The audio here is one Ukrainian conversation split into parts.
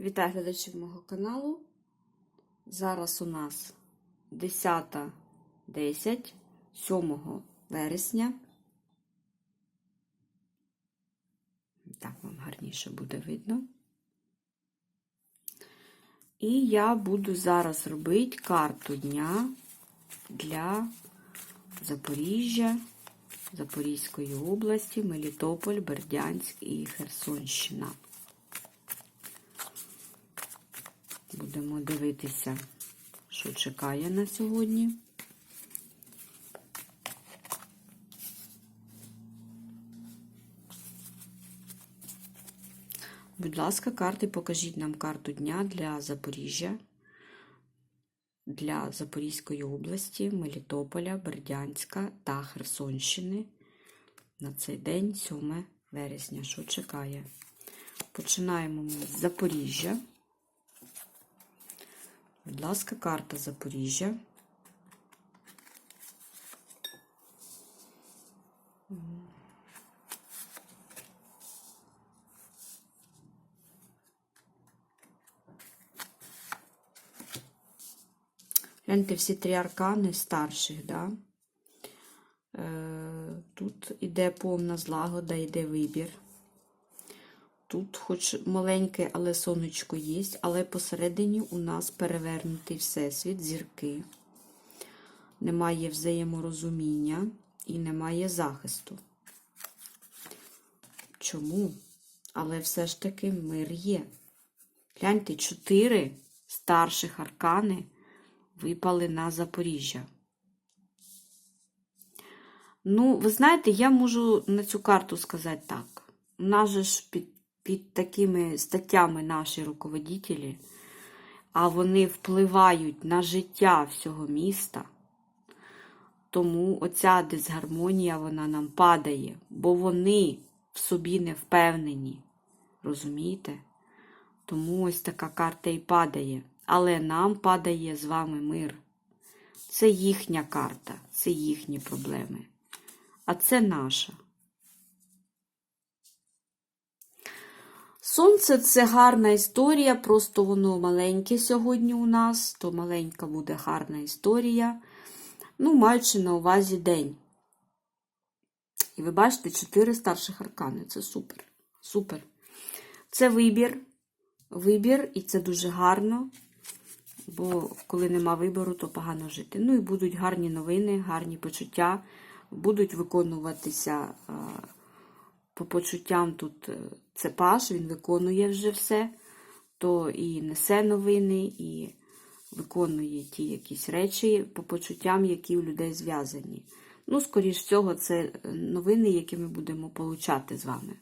Вітаю глядачів мого каналу. Зараз у нас 10.10, 7 вересня. Так, вам гарніше буде видно. І я буду зараз робити карту дня для Запоріжжя, Запорізької області, Мелітополь, Бердянськ і Херсонщина. Будемо дивитися, що чекає на сьогодні. Будь ласка, карти, покажіть нам карту дня для Запоріжжя, для Запорізької області, Мелітополя, Бердянська та Херсонщини. На цей день, 7 вересня, що чекає. Починаємо ми з Запоріжжя. Будь ласка, карта Запоріжжя. Гляньте всі три аркани старших, да? Е, Тут іде повна злагода, йде вибір. Тут, хоч маленьке, але сонечко є, але посередині у нас перевернутий всесвіт, зірки. Немає взаєморозуміння і немає захисту. Чому? Але все ж таки мир є. Гляньте, чотири старших аркани випали на Запоріжжя. Ну, ви знаєте, я можу на цю карту сказати так. У нас же ж під під такими статтями наші руководителі, а вони впливають на життя всього міста. Тому оця дисгармонія вона нам падає, бо вони в собі не впевнені. Розумієте? Тому ось така карта і падає. Але нам падає з вами мир. Це їхня карта, це їхні проблеми. А це наша. Сонце це гарна історія, просто воно маленьке сьогодні у нас, то маленька буде гарна історія. Ну, маючи на увазі день. І ви бачите, чотири старших аркани. Це супер. Супер. Це вибір. Вибір, і це дуже гарно. Бо коли нема вибору, то погано жити. Ну і будуть гарні новини, гарні почуття, будуть виконуватися по почуттям тут це паш, він виконує вже все, то і несе новини, і виконує ті якісь речі по почуттям, які у людей зв'язані. Ну, скоріш всього, це новини, які ми будемо получати з вами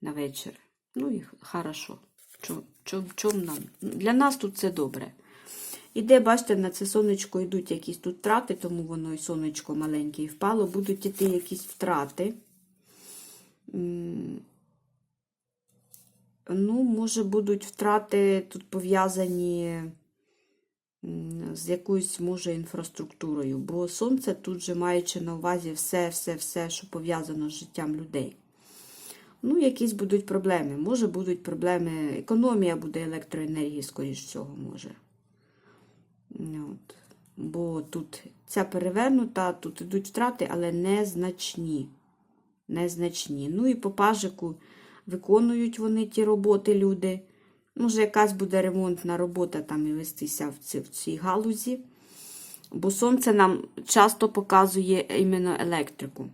на вечір. Ну і хорошо. Чом нам? Для нас тут це добре. Іде, бачите, на це сонечко йдуть якісь тут втрати, тому воно і сонечко маленьке і впало, будуть іти якісь втрати. Ну, може, будуть втрати тут пов'язані з якоюсь, може, інфраструктурою, бо сонце тут же маючи на увазі все-все-все, що пов'язано з життям людей. Ну, якісь будуть проблеми. Може, будуть проблеми, економія буде електроенергії, скоріш всього, може. От. Бо тут ця перевернута, тут йдуть втрати, але незначні. Незначні. Ну і по пажику виконують вони ті роботи, люди. Може, якась буде ремонтна робота там і вестися в цій, в цій галузі. Бо сонце нам часто показує іменно електрику.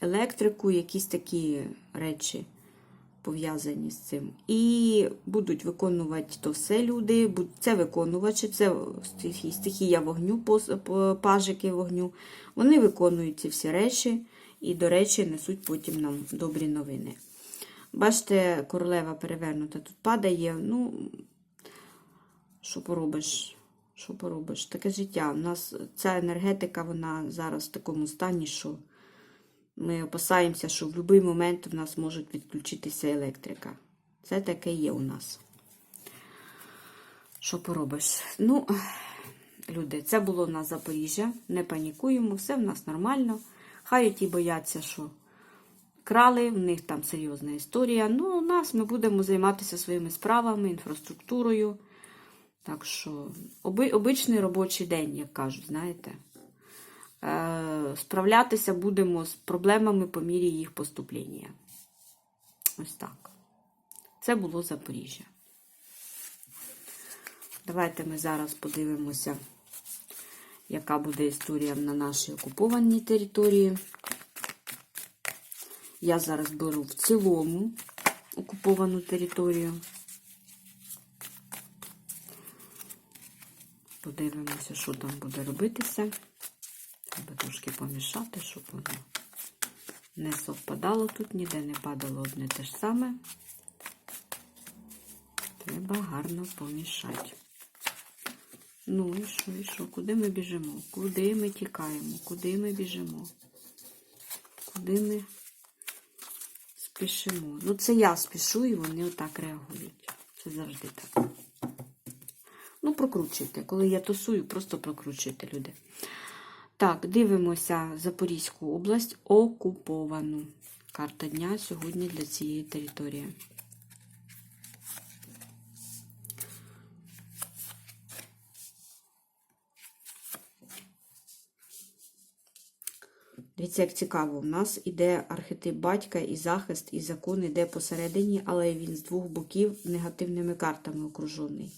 Електрику, якісь такі речі пов'язані з цим. І будуть виконувати то все люди, це виконувачі, це стихія вогню, пажики вогню. Вони виконують ці всі речі і, до речі, несуть потім нам добрі новини. Бачите, королева перевернута тут падає. Ну, що поробиш? Що поробиш? Таке життя. У нас ця енергетика, вона зараз в такому стані, що ми опасаємося, що в будь-який момент в нас може відключитися електрика. Це таке є у нас. Що поробиш? Ну, люди, це було у нас Запоріжжя. Не панікуємо, все в нас нормально. Хай ті бояться, що крали, в них там серйозна історія. Ну, у нас ми будемо займатися своїми справами, інфраструктурою. Так що, оби, обичний робочий день, як кажуть, знаєте. Е, справлятися будемо з проблемами по мірі їх поступлення. Ось так. Це було Запоріжжя. Давайте ми зараз подивимося, яка буде історія на нашій окупованій території. Я зараз беру в цілому окуповану територію. Подивимося, що там буде робитися. Треба трошки помішати, щоб воно не совпадало тут, ніде не падало одне те ж саме. Треба гарно помішати. Ну і що, і що? Куди ми біжимо? Куди ми тікаємо? Куди ми біжимо? Куди ми спішимо? Ну, це я спішу, і вони отак реагують. Це завжди так. Ну, прокручуйте. Коли я тусую, просто прокручуйте, люди. Так, дивимося Запорізьку область окуповану. Карта дня сьогодні для цієї території. Дивіться, як цікаво, у нас іде архетип батька і захист, і закон іде посередині, але він з двох боків негативними картами окружений.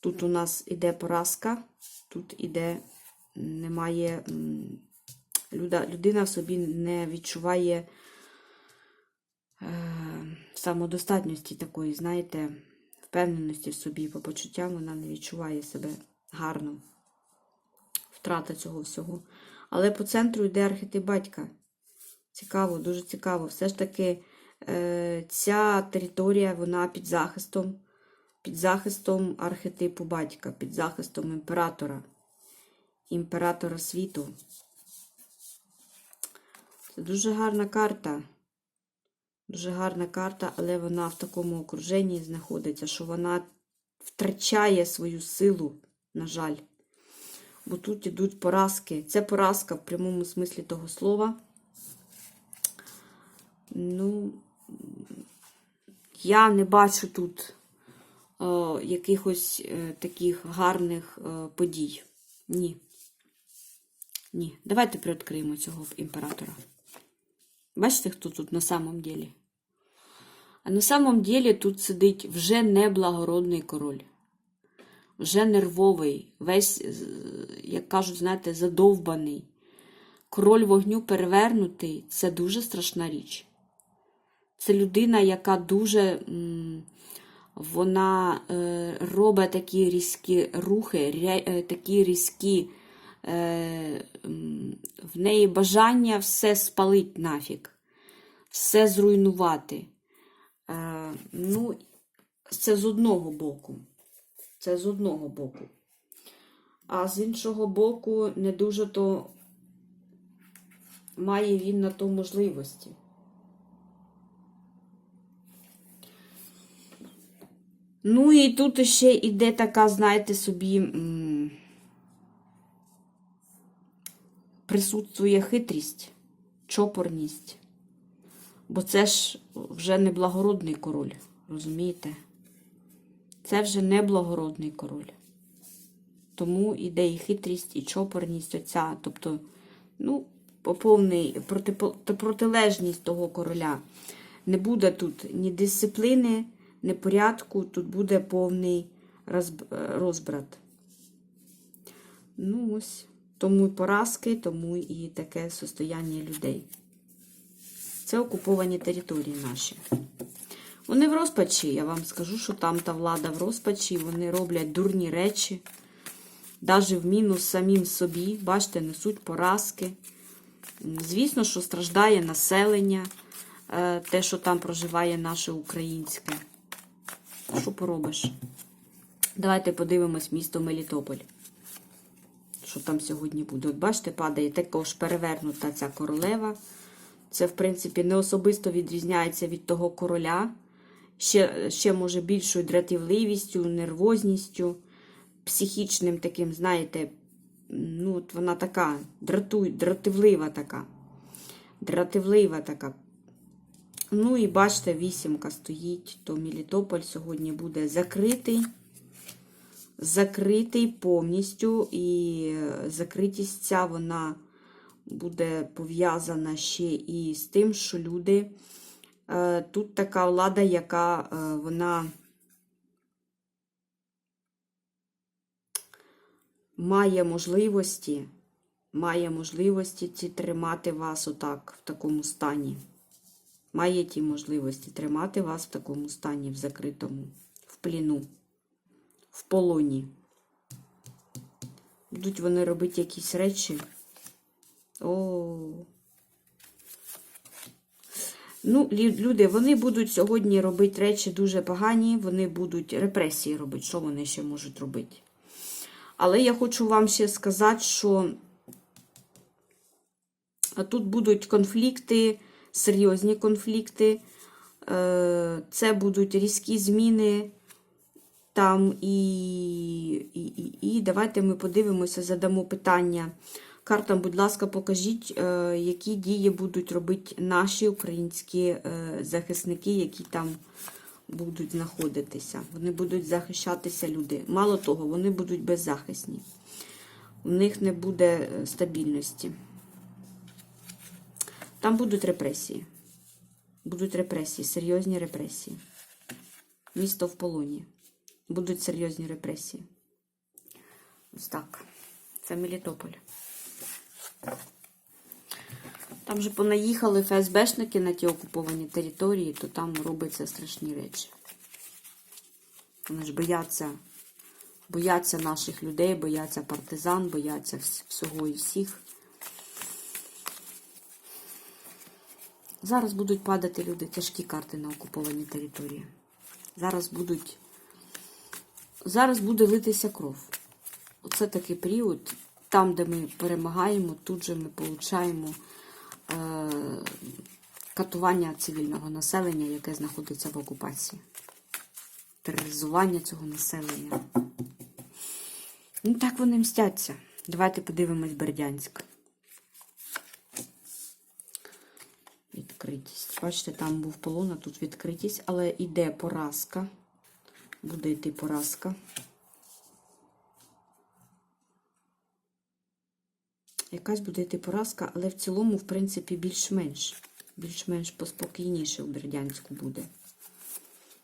Тут у нас іде поразка, тут іде немає. Людина в собі не відчуває е, самодостатності такої, знаєте, впевненості в собі, по почуттям вона не відчуває себе гарно. Втрата цього всього. Але по центру йде архетип батька. Цікаво, дуже цікаво. Все ж таки, е, ця територія, вона під захистом, під захистом архетипу батька, під захистом імператора, імператора світу. Це дуже гарна карта. Дуже гарна карта, але вона в такому окруженні знаходиться, що вона втрачає свою силу, на жаль. Бо тут йдуть поразки. Це поразка в прямому смислі того слова. Ну, я не бачу тут е, якихось е, таких гарних е, подій. Ні. Ні. Давайте приоткриємо цього імператора. Бачите, хто тут на самом ділі? А на самом ділі тут сидить вже неблагородний король. Вже нервовий, весь, як кажуть, знаєте, задовбаний. Король вогню перевернутий це дуже страшна річ. Це людина, яка дуже вона е, робить такі різкі рухи, такі різкі е, в неї бажання все спалить нафіг, все зруйнувати. Е, ну, це з одного боку. Це з одного боку. А з іншого боку, не дуже то має він на то можливості. Ну і тут ще йде така, знаєте, собі присутствує хитрість, чопорність. Бо це ж вже не благородний король, розумієте? Це вже не благородний король. Тому іде і хитрість, і чопорність оця. Тобто, ну, повний проти, протилежність того короля. Не буде тут ні дисципліни, ні порядку, тут буде повний розбрат. Ну, ось. Тому і поразки, тому і таке состояння людей. Це окуповані території наші. Вони в розпачі, я вам скажу, що там та влада в розпачі, вони роблять дурні речі, навіть в мінус самим собі, бачите, несуть поразки. Звісно, що страждає населення, е, те, що там проживає наше українське. Що поробиш? Давайте подивимось місто Мелітополь. Що там сьогодні буде? От бачите, падає також перевернута ця королева. Це, в принципі, не особисто відрізняється від того короля ще, ще може більшою дратівливістю, нервозністю, психічним таким, знаєте, ну, от вона така дратуй, дратівлива така. дратівлива така. Ну і бачите, вісімка стоїть, то Мелітополь сьогодні буде закритий. Закритий повністю, і закритість ця вона буде пов'язана ще і з тим, що люди. е, Тут така влада, яка е, вона має можливості, має можливості ці тримати вас отак, в такому стані. Має ті можливості тримати вас в такому стані, в закритому, в пліну, в полоні. Будуть вони робити якісь речі. О. Ну, люди, вони будуть сьогодні робити речі дуже погані, вони будуть репресії робити. Що вони ще можуть робити? Але я хочу вам ще сказати, що тут будуть конфлікти, серйозні конфлікти. Е, Це будуть різкі зміни. Там і, і, і, і давайте ми подивимося, задамо питання. Картам, будь ласка, покажіть, е, які дії будуть робити наші українські е, захисники, які там будуть знаходитися. Вони будуть захищатися люди. Мало того, вони будуть беззахисні. У них не буде е, стабільності. Там будуть репресії. Будуть репресії, серйозні репресії. Місто в полоні. Будуть серйозні репресії. Ось так. Це Мелітополь. Там же понаїхали ФСБшники на ті окуповані території, то там робляться страшні речі. Вони ж бояться, бояться наших людей, бояться партизан, бояться всього і всіх. Зараз будуть падати люди, тяжкі карти на окупованій території. Зараз будуть. Зараз буде литися кров. Оце такий період. Там, де ми перемагаємо, тут же ми получаємо е, катування цивільного населення, яке знаходиться в окупації. Тероризування цього населення. Ну, так вони мстяться. Давайте подивимось Бердянськ. Відкритість. Бачите, там був полон, а тут відкритість, але йде поразка. Буде йти поразка. Якась буде йти поразка, але в цілому, в принципі, більш-менш. Більш-менш поспокійніше у Бердянську буде.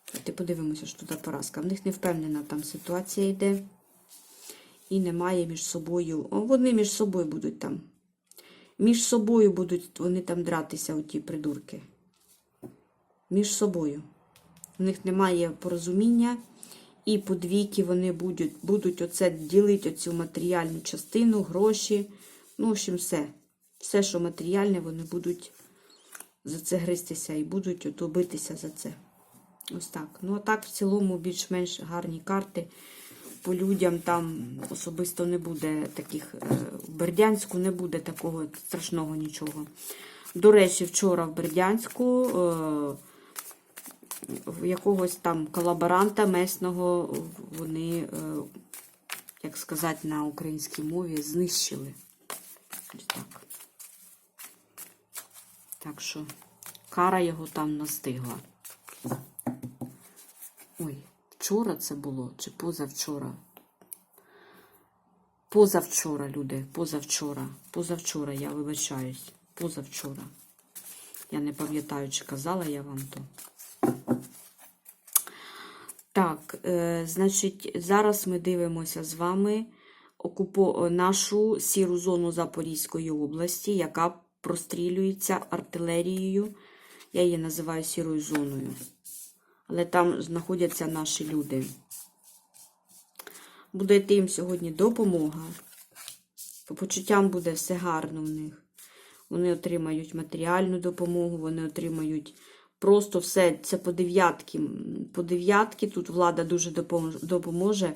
Давайте подивимося, що тут поразка. В них не впевнена там ситуація йде. І немає між собою. О, вони між собою будуть там. Між собою будуть вони там дратися, оті придурки. Між собою. У них немає порозуміння. І по двійки вони будуть, будуть оце ділити оцю матеріальну частину, гроші. Ну, в общем, все. Все, що матеріальне, вони будуть за це гристися і будуть битися за це. Ось так. Ну, а так, в цілому, більш-менш гарні карти. По людям там особисто не буде таких. е, В Бердянську не буде такого страшного нічого. До речі, вчора в Бердянську е, в якогось там колаборанта месного вони, е, як сказати на українській мові, знищили. Так. Так що кара його там настигла. Ой, вчора це було чи позавчора? Позавчора, люди, позавчора. Позавчора, я вибачаюсь. Позавчора. Я не пам'ятаю, чи казала я вам то. Так, е, значить, зараз ми дивимося з вами окупо... нашу сіру зону Запорізької області, яка прострілюється артилерією. Я її називаю сірою зоною. Але там знаходяться наші люди. Буде йти їм сьогодні допомога. По почуттям буде все гарно в них. Вони отримають матеріальну допомогу, вони отримають просто все це по дев'ятки. По дев'ятки тут влада дуже допоможе-.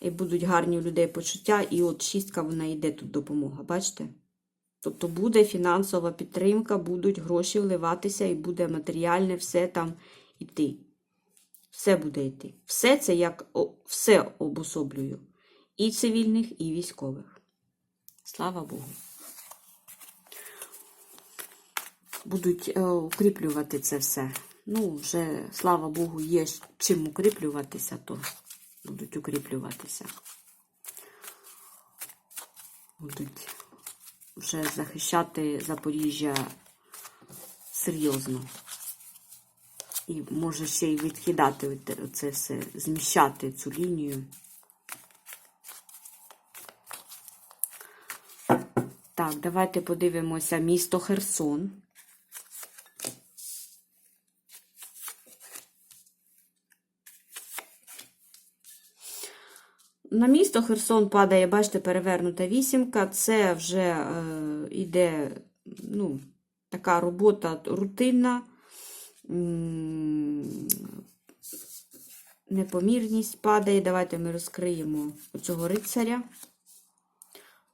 І будуть гарні у людей почуття. І от шістка вона йде тут допомога. Бачите? Тобто буде фінансова підтримка, будуть гроші вливатися, і буде матеріальне все там йти. Все буде йти. Все це як все обособлюю. І цивільних, і військових. Слава Богу. Будуть е, укріплювати це все. Ну, вже, слава Богу, є чим укріплюватися, то будуть укріплюватися. Будуть вже захищати Запоріжжя серйозно. І може ще й відкидати це все, зміщати цю лінію. Так, давайте подивимося місто Херсон. На місто Херсон падає, бачите, перевернута вісімка. Це вже е, іде ну, така робота рутинна. Непомірність падає. Давайте ми розкриємо оцього рицаря.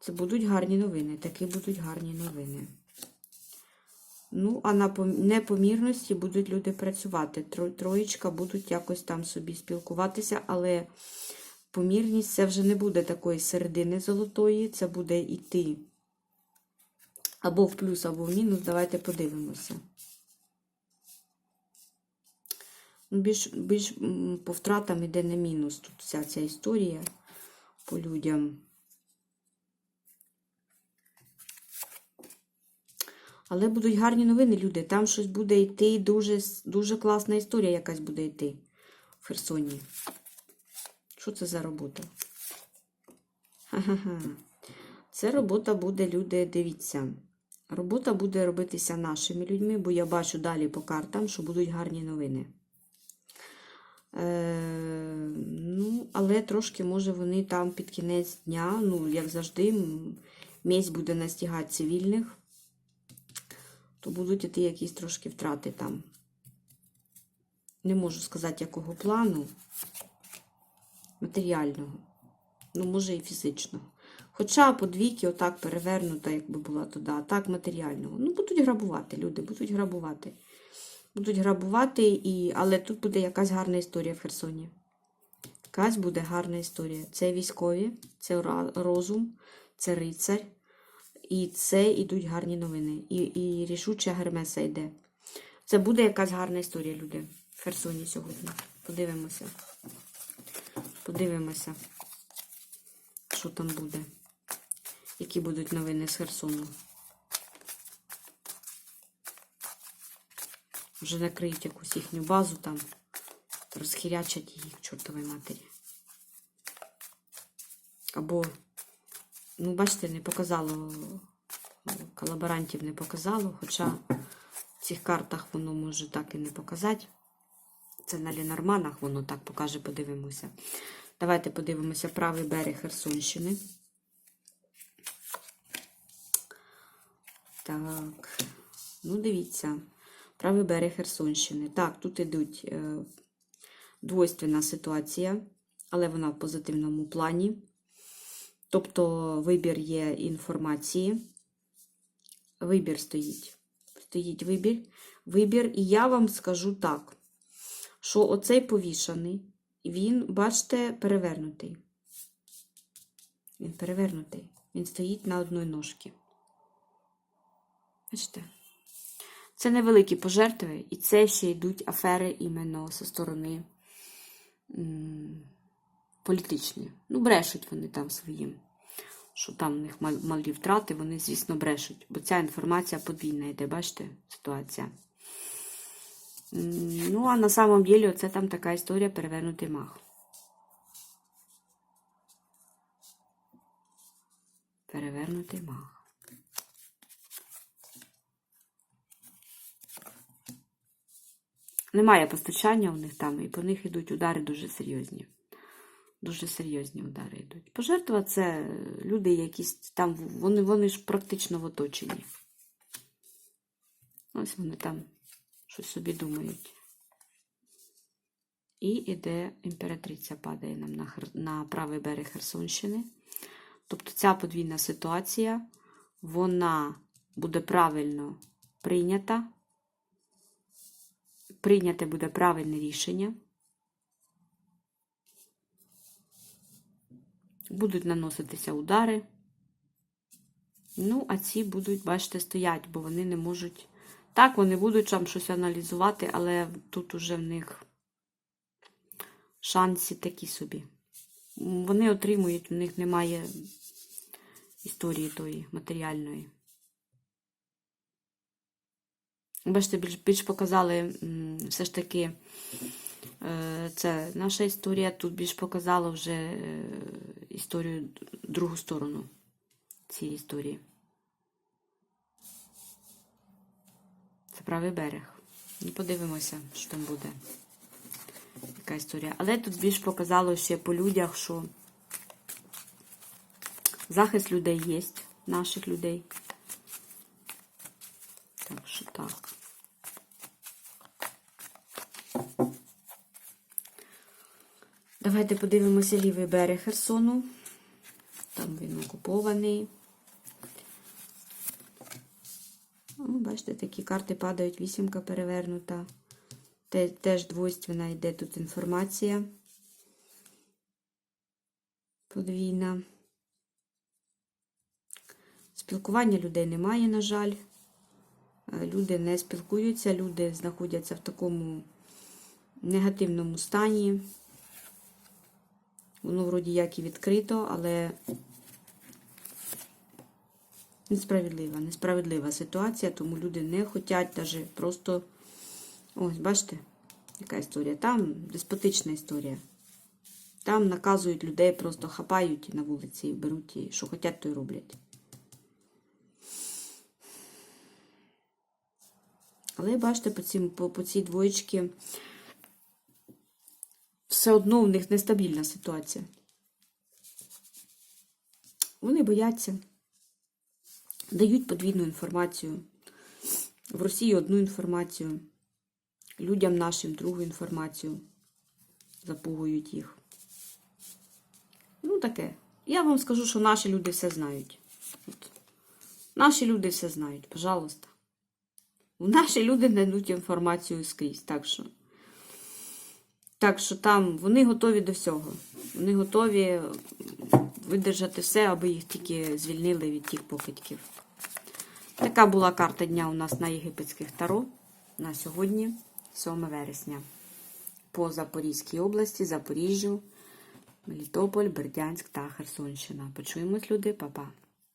Це будуть гарні новини. Такі будуть гарні новини. Ну, а на непомірності будуть люди працювати. Троєчка будуть якось там собі спілкуватися, але помірність це вже не буде такої середини золотої, це буде йти або в плюс, або в мінус. Давайте подивимося. Більш, більш по втратам іде на мінус тут вся ця історія по людям. Але будуть гарні новини, люди. Там щось буде йти, дуже, дуже класна історія якась буде йти в Херсоні. Що це за робота? Ха-ха-ха. Це робота буде, люди, дивіться. Робота буде робитися нашими людьми, бо я бачу далі по картам, що будуть гарні новини. Е, ну, але трошки, може, вони там під кінець дня, ну, як завжди, місць буде настігати цивільних то будуть іти якісь трошки втрати там. Не можу сказати, якого плану. Матеріального. Ну, може, і фізичного. Хоча по двійки отак перевернута, якби була туди, а так матеріального. Ну, будуть грабувати, люди, будуть грабувати. Будуть грабувати, і... але тут буде якась гарна історія в Херсоні. Якась буде гарна історія. Це військові, це розум, це рицарь. І це йдуть гарні новини. І, і рішуча Гермеса йде. Це буде якась гарна історія, люди, в Херсоні сьогодні. Подивимося. Подивимося, що там буде. Які будуть новини з Херсону. Вже накриють якусь їхню базу там, розхірячать її к чортовій матері. Або Ну, бачите, не показало, колаборантів не показало, хоча в цих картах воно може так і не показати. Це на Лінорманах воно так покаже, подивимося. Давайте подивимося правий берег Херсонщини. Так, ну дивіться, правий берег Херсонщини. Так, тут ідуть е, двойственна ситуація, але вона в позитивному плані. Тобто вибір є інформації. Вибір стоїть. Стоїть вибір. Вибір, і я вам скажу так, що оцей повішаний, він, бачите, перевернутий. Він перевернутий. Він стоїть на одній ножці. Бачите? Це невеликі пожертви, і це ще йдуть афери іменно зі сторони м, політичні. Ну, брешуть вони там своїм, що там в них мал- малі втрати, вони, звісно, брешуть. Бо ця інформація подвійна йде, бачите, ситуація. Ну, а на самом деле, це там така історія перевернутий мах. Перевернутий мах. Немає постачання у них там, і по них йдуть удари дуже серйозні. Дуже серйозні удари йдуть. Пожертва це люди, якісь там, вони, вони ж практично в оточенні. Ось вони там щось собі думають. І іде імператриця падає нам на, на правий берег Херсонщини. Тобто ця подвійна ситуація, вона буде правильно прийнята. Прийняте буде правильне рішення. Будуть наноситися удари. Ну, а ці будуть, бачите, стоять, бо вони не можуть Так, вони будуть там щось аналізувати, але тут уже в них шанси такі собі. Вони отримують, в них немає історії тої матеріальної. Бачите, більш, більш показали все ж таки. Е, Це наша історія. Тут більш показала вже е, історію, другу сторону цієї історії. Це правий берег. Ну, подивимося, що там буде. Яка історія. Але тут більш показало ще по людях, що захист людей є, наших людей. Так що так. Давайте подивимося лівий берег Херсону. Там він окупований. Ну, бачите, такі карти падають, вісімка перевернута. Теж двойственна йде тут інформація. Подвійна. Спілкування людей немає, на жаль. Е, Люди не спілкуються, люди знаходяться в такому негативному стані. Воно вроді як і відкрито, але несправедлива, несправедлива ситуація, тому люди не хочуть навіть просто. Ось, бачите, яка історія. Там деспотична історія. Там наказують людей, просто хапають на вулиці і беруть, і що хочуть, то й роблять. Але бачите, по, цим, по, по цій двоєчці все одно в них нестабільна ситуація. Вони бояться, дають подвійну інформацію. В Росії одну інформацію, людям нашим другу інформацію, запугують їх. Ну, таке. Я вам скажу, що наші люди все знають. От. Наші люди все знають, пожалуйста. Наші люди дадуть інформацію скрізь. Так що. Так що там вони готові до всього. Вони готові видержати все, аби їх тільки звільнили від тих покидьків. Така була карта дня у нас на єгипетських таро на сьогодні, 7 вересня. По Запорізькій області, Запоріжжю, Мелітополь, Бердянськ та Херсонщина. Почуємось, люди, Па-па.